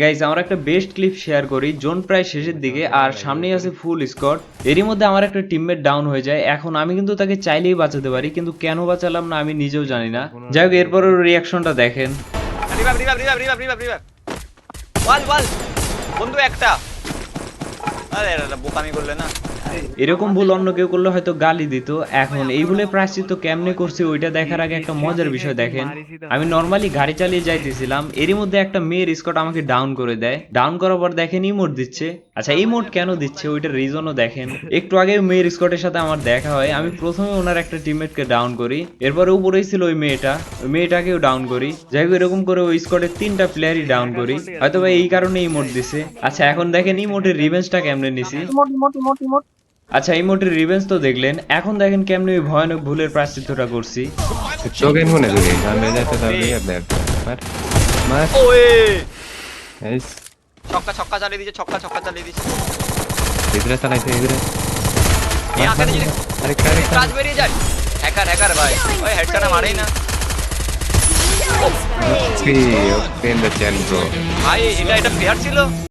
Guys আমার একটা best clip share করি। জোন প্রায় শেষের দিকে আর সামনেই আছে ফুল স্কট এরই মধ্যে আমার একটা টিমমেট ডাউন হয়ে যায়। এখন আমি কিন্তু তাকে চাইলেই বাঁচাতে পারি কিন্তু কেন বাঁচালাম না আমি নিজেও জানি না। যাই হোক এরপর ওর রিয়াকশনটা দেখেন। বন্ধু একটা। আরে, বোকামি করলে না। এরকম ভুল অন্য কেউ করলে হয়তো গালি দিত। এখন এই ভুলে প্রায়শ্চিত্ত কেমনে করছে, ওইটা দেখার আগে একটা মজার বিষয় দেখেন। আমি নর্মালি গাড়ি চালিয়ে যাইতেছিলাম, এরই মধ্যে একটা মেয়ের স্কট আমাকে ডাউন করে দেয়। ডাউন করার পর দেখেন ইমোট দিচ্ছে। আচ্ছা ইমোট কেন দিচ্ছে? ওইটার রিজনও দেখেন। একটু আগে মেয়ের স্কটের সাথে আমার দেখা হয়। আমি প্রথমে ওনার একটা টিমমেটকে ডাউন করি, এরপরে উপরেই ছিল ওই মেয়েটা। ওই মেয়েটাকেও ডাউন করি। যাই হোক, এরকম করে ওই স্কটের তিনটা প্লেয়ারই ডাউন করি। হয়তো এই কারণে ইমোট দিছে। আচ্ছা এখন দেখেন ইমোটের রিভেঞ্জটা কেমনে নিছি? আচ্ছা এই মোটের রিভেন্স তো দেখলেন এখন দেখেন কেমনে ওই ভয়ানক ভুলের প্রাশ্চিত্যটা করছি lì a Berto. Mar, mar, ওয়ে ছক্কা ছক্কা চালিয়ে দিয়েছে ছক্কা ছক্কা চালিয়ে দিয়েছে Aরে kare কাজ বেরিয়ে যায় হ্যাকার হ্যাকার ভাই ওই হেডশটটা মারেই না Sì, offende centro. ভাই এটা এটা প্লেয়ার ছিল